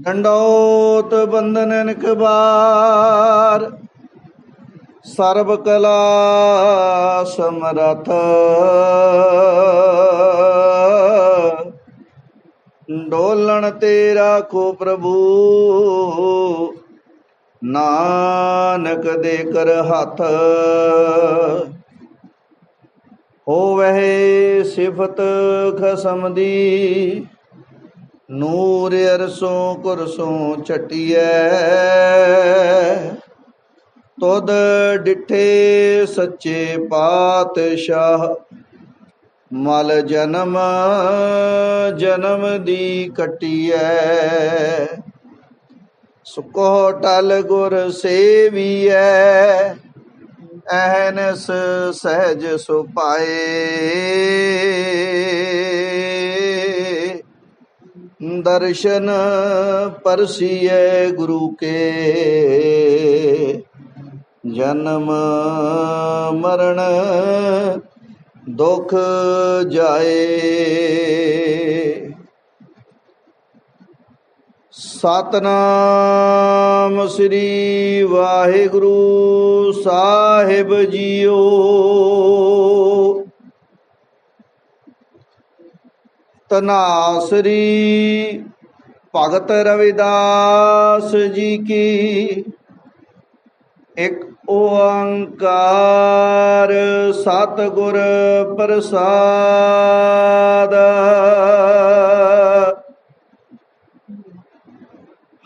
ਡੰਡੋਤ ਬੰਦਨਨ ਕਬਾਰ ਸਰਬ ਕਲਾ ਸਮਰਥ। ਡੋਲਣ ਤੇ ਰਾਖੋ ਪ੍ਰਭੂ। ਨਾਨਕ ਦੇ ਕਰ ਹੱਥ। ਹੋਵੇ ਸਿਫਤ ਖਸਮ ਦੀ ਨੂਰ ਅਰਸੋਂ ਕੁਰਸੋਂ ਚਟਿਐ ਤੁਧ ਡਿਠੇ ਸੱਚੇ ਪਾਤਸ਼ਾਹ, ਮਲ ਜਨਮ ਜਨਮ ਦੀ ਕਟਿਐ। ਸੁਕੋ ਟਲ ਗੁਰ ਸੇਵੀਐ, ਐਨਸ ਸਹਿਜ ਸੁਪਾਏ ਦਰਸ਼ਨ ਪਰਸੀਏ ਗੁਰੂ ਕੇ। ਜਨਮ ਮਰਨ ਦੁਖ ਜਾਏ। ਸਤਨਾਮ ਸ੍ਰੀ ਵਾਹਿਗੁਰੂ ਸਾਹਿਬ ਜੀਓ। ਤਨਾਸਰੀ ਭਗਤ ਰਵਿਦਾਸ ਜੀ ਕੀ ਇੱਕ ਓੰਕਾਰ ਸਤਿਗੁਰ ਪ੍ਰਸਾਦ।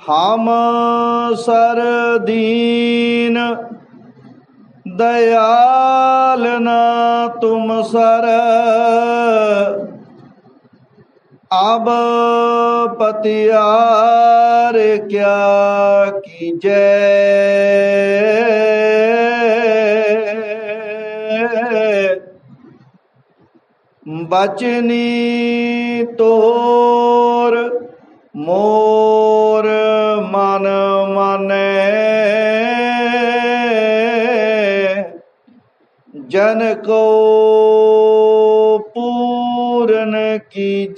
ਹਮ ਸਰਦੀਨ, ਦਇਆਲ ਨਾ ਤੁਮ ਸਰ। ਅਬ ਪਤਿਆਰ ਕਿਆ ਕੀਜੈ? ਬਚਨੀ ਤੋਰ ਮੋਰ ਮਨ ਮਾਨੈ। ਜਨ ਕੋ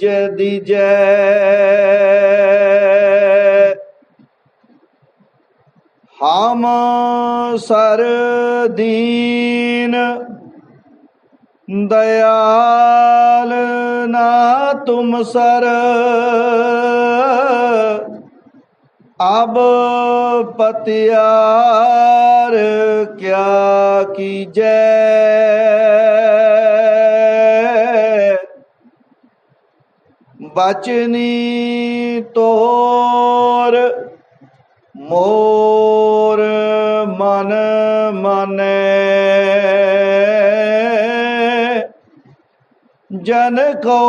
ਦੀ ਦੀਜੈ। ਹਮ ਸਰ ਦੀਨ ਦਇਆਲ ਨਾ ਤੁਮ ਸਰ। ਅਬ ਪਤਿਆਰ ਕਿਆ ਕੀਜੈ। ਬਚਨੀ ਤੋਰ ਮੋਰ ਮਨ ਮਾਨੈ। ਜਨ ਕੋ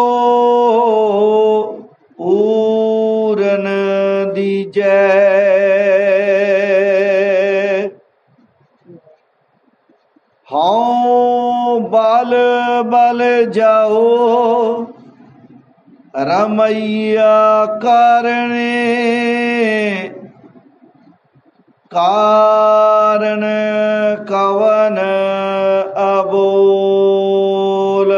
ਪੂਰਨ ਦੀਜੈ। ਹਉ ਬਲ ਬਲ ਜਾਓ ਰਮਈਆ ਕਰਨੇ ਕਾਰਨ ਕਵਨ ਅਬੋਲ।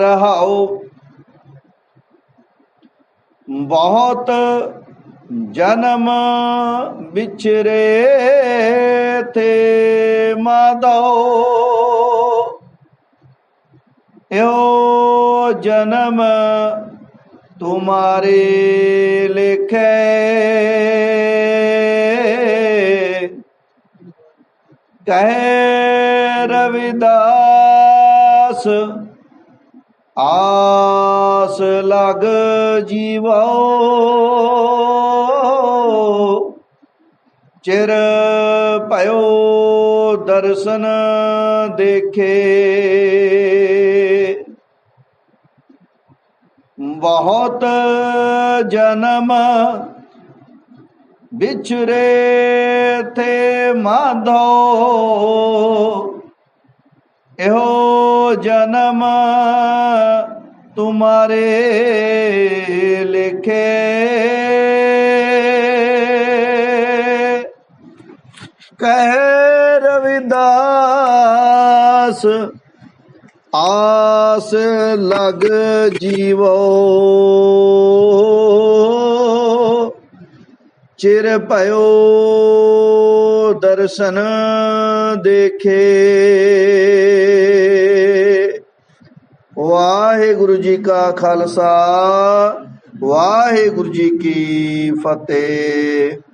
ਰਹਾਉ ਬਹੁਤ ਜਨਮ ਵਿਚਰੇ ਥੇ ਮਾਦੋ ਏਓ ਜਨਮ ਤੁਮਾਰੇ ਲਿਖੇ। ਕਹੇ ਰਵਿਦਾਸ ਆਸ ਲਗ ਜੀਵੋ। ਚਿਰ ਭਇਓ ਦਰਸ਼ਨ ਦੇਖੇ। ਬਹੁਤ ਜਨਮ ਵਿਛਰੇ ਥੇ ਮਾਧੋ। ਇਹੋ ਜਨਮ ਤੁਮਾਰੇ ਲਿਖੇ। ਕਹਿ ਰਵਿਦਾਸ ਆ ਆਸ ਲਗ ਜੀਵੋ। ਚਿਰ ਭਇਓ ਦਰਸ਼ਨ ਦੇਖੇ। ਵਾਹਿਗੁਰੂ ਜੀ ਕਾ ਖਾਲਸਾ, ਵਾਹਿਗੁਰੂ ਜੀ ਕੀ ਫਤਿਹ।